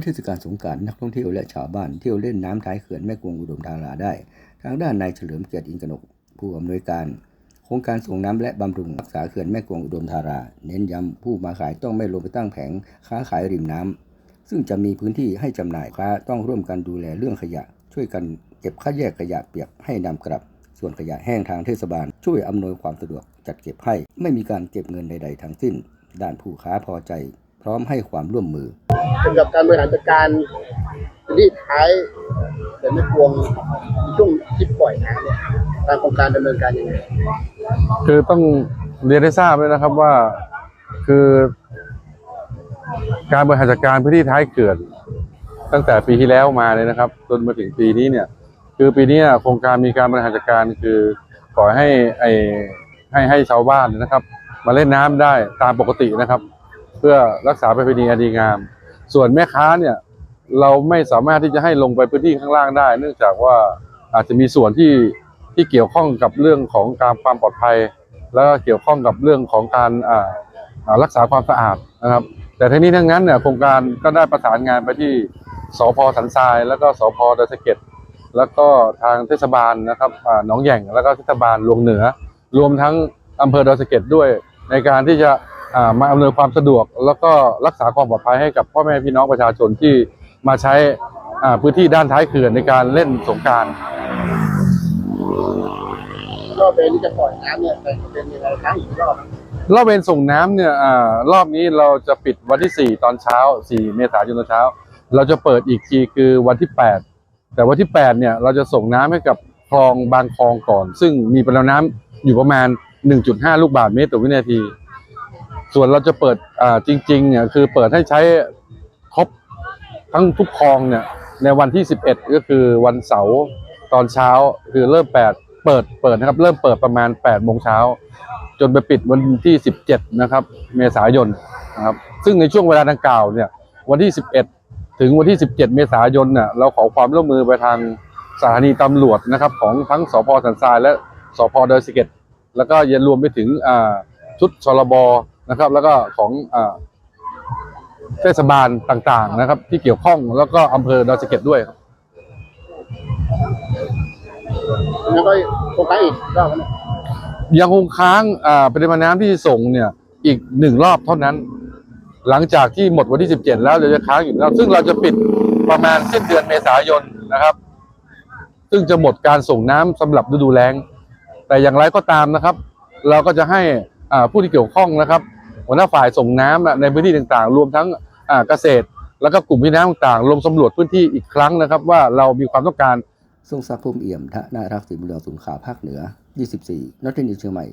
ช่วงเทศกาลสงกรานต์นักท่องเที่ยวและชาวบ้านเที่ยวเล่นน้ำท้ายเขื่อนแม่กวงอุดมธาราได้ ทางด้านนายเฉลิมเกียรติอินกนก ผู้อำนวยการโครงการส่งน้ำและบำรุงรักษาเขื่อนแม่กวงอุดมธารา เน้นย้ำผู้มาขายต้องไม่ลงไปตั้งแผงค้าขายริมน้ำซึ่งจะมีพื้นที่ให้จำหน่ายค้าต้องร่วมกันดูแลเรื่องขยะ ช่วยกันเก็บค่าแยกขยะเปียกให้นำกลับ ส่วนขยะแห้งทางเทศบาล ช่วยอำนวยความสะดวกจัดเก็บให้ไม่มีการเก็บเงินใด ๆ ทั้งสิ้น ด้านผู้ค้าพอใจ พร้อมให้ความร่วมมือ เกี่ยวกับการบริหารจัดการพื้นที่ท้ายเขื่อนแม่กวงช่วงที่ปล่อยน้ำเนี่ยทางโครงการดำเนินการยังไงคือต้องเรียนให้ทราบด้วยนะครับว่าคือ การบริหารจัดการพื้นที่ท้ายเขื่อน ตั้งแต่ปีที่แล้วมาเลยนะครับจนมาถึงปีนี้เนี่ย คือปีนี้โครงการมีการบริหารจัดการคือขอให้ไอให้ให้ชาวบ้านนะครับ มาเล่นน้ำได้ตามปกตินะครับ เพื่อรักษาประเพณีอันดีงาม ส่วนแม่ค้าเนี่ยเราไม่สามารถที่จะให้ลงไปพื้นที่ข้างล่างได้ เนื่องจากว่าอาจจะมีส่วนที่ที่เกี่ยวข้องกับเรื่องของการความปลอดภัย แล้วก็เกี่ยวข้องกับเรื่องของการอ่ารักษาความสะอาดนะครับ แต่ทั้งนี้ทั้งนั้นเนี่ยโครงการก็ได้ประสานงานไปที่สพสันทราย แล้วก็สพดอยสะเก็ดแล้วก็ทางเทศบาลนะครับอ่าหนองแหย่งแล้วก็เทศบาลลวงเหนือ รวมทั้งอำเภอดอยสะเก็ดด้วยในการที่จะ มาอำนวยความสะดวก แล้วก็รักษาความปลอดภัยให้กับพ่อแม่พี่น้องประชาชนที่มาใช้อ่าพื้นที่ด้านท้ายเขื่อนในการเล่นสงกรารรอบเบนที่จะปล่อยน้ำเนี่ยเป็นเป็นยังไงครั้งอีกรอบรอบเวรส่งน้ำเนี่ยอารอบนี้เราจะปิดวันที่ 4 ตอนเช้า 4 เมษายนตอนเช้า เราจะเปิดอีกทีคือวันที่ 8 แต่วันที่ 8 เนี่ยเราจะส่งน้ำให้กับคลองบางคลองก่อน ซึ่งมีปริมาณน้ำอยู่ประมาณ 1.5 ลูกบาศก์เมตรต่อวินาที ส่วนเราจะเปิดอ่าจริงๆเนี่ยคือเปิดให้ใช้ครบทั้งทุกคลองเนี่ยในวันที่ 11 ก็คือวันเสาร์ตอนเช้าคือเริ่ม 8 เปิดเปิดนะครับ เริ่มเปิดประมาณ8โมงเช้า จนไปปิดวันที่ 17 นะครับ เมษายนนะครับ ซึ่งในช่วงเวลาดังกล่าวเนี่ยวันที่ 11 ถึงวันที่ 17 เมษายนเนี่ยเราขอความร่วมมือไปทางสถานีตำรวจนะครับของทั้งสพสันทรายและสพเดอสะเก็ดแล้วก็ยันรวมไปถึงชุดชลบ นะครับ แล้วก็ของอ่าเทศบาลต่างๆนะครับ ที่เกี่ยวข้องแล้วก็อำเภอดอยสะเก็ดด้วยครับแล้วก็โครงการอีกรอบนึงยังคงค้างอ่าปริมาณน้ำที่ส่งเนี่ยอีกหนึ่งรอบเท่านั้น หลังจากที่หมดวันที่ 17 แล้วเราจะค้างอีกรอบซึ่งเราจะปิดประมาณสิ้นเดือนเมษายนนะครับ ซึ่งจะหมดการส่งน้ำสำหรับฤดูแล้ง แต่อย่างไรก็ตามนะครับ เราก็จะให้อ่าผู้ที่เกี่ยวข้องนะครับ หัวหน้าฝ่ายส่งน้ำน่ะในพื้นที่ต่างๆ รวมทั้งเกษตร แล้วก็กลุ่มพี่น้ำต่างๆลงสำรวจพื้นที่อีกครั้งนะครับ ว่าเรามีความต้องการทรงศักดิ์พุ่มเอี่ยมทนารักษ์ศรีบุญเรืองศูนย์ข่าวภาคเหนือ 24นอตเทนนิวเชียงใหม่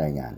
รายงาน